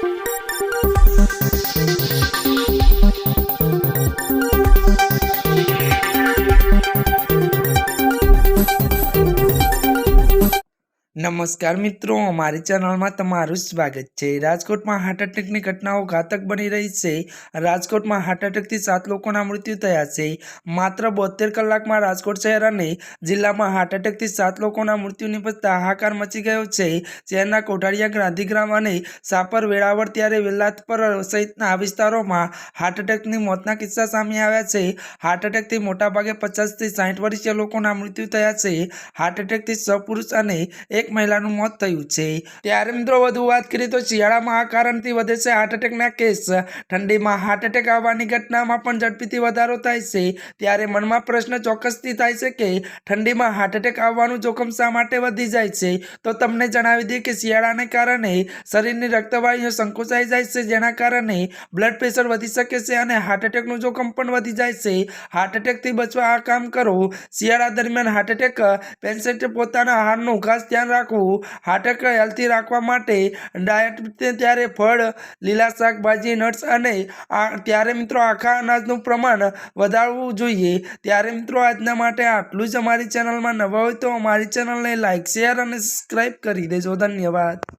Thank you. નમસ્કાર મિત્રો અમારી ચેનલમાં તમારું સ્વાગત છે. રાજકોટમાં હાર્ટ એટેકની ઘટનાઓ ઘાતક બની રહી છે. રાજકોટમાં હાર્ટ એટેકથી સાત લોકોના મૃત્યુ થયા છે. માત્ર બોતેર કલાકમાં રાજકોટ શહેર અને જિલ્લામાં હાર્ટ એટેકથી સાત લોકોના મૃત્યુ નિપજતા હાહાકાર મચી ગયો છે. શહેરના કોઠારિયા ગાંધીગ્રામ અને સાપર વેળાવળ ત્યારે વેલાતપર સહિતના વિસ્તારોમાં હાર્ટ એટેકની મોતના કિસ્સા સામે આવ્યા છે. હાર્ટ એટેકથી મોટાભાગે પચાસથી સાઠ વર્ષીય લોકોના મૃત્યુ થયા છે. હાર્ટ એટેકથી સપુરુષ અને એક મહિલાનું મોત થયું છે. ત્યારે મિત્રો વધુ વાત કરીએ તો શિયાળામાં આ કારણથી વધે છે હાર્ટ એટેકના કેસ. ઠંડીમાં હાર્ટ એટેક આવવાની ઘટનામાં પણ ઝડપીથી વધારો થાય છે. ત્યારે મનમાં પ્રશ્ન ચોક્કસથી થાય છે કે ઠંડીમાં હાર્ટ એટેક આવવાનું જોખમ શા માટે વધી જાય છે? તો તમને જણાવી દઈએ કે શિયાળાને કારણે શરીરની રક્તવાહીઓ સંકોચાઈ જાય છે, જેના કારણે બ્લડ પ્રેશર વધી શકે છે અને હાર્ટ એટેકનું જોખમ પણ વધી જાય છે. હાર્ટ એટેકથી બચવા આ કામ કરો. શિયાળા દરમિયાન હાર્ટ એટેક પેશન્ટ પોતાના આહારનું ખાસ ધ્યાન રાખવું હાટક હેલ્થી રાખવા માટે ડાયટ ત્યારે ફળ, લીલા શાકભાજી, નટ્સ અને ત્યારે મિત્રો આખા અનાજનું પ્રમાણ વધારવું જોઈએ. ત્યારે મિત્રો આજના માટે આટલું જ અમારી ચેનલમાં નવા હોય તો અમારી ચેનલને લાઇક શેર અને સબસ્ક્રાઈબ કરી દેજો. ધન્યવાદ.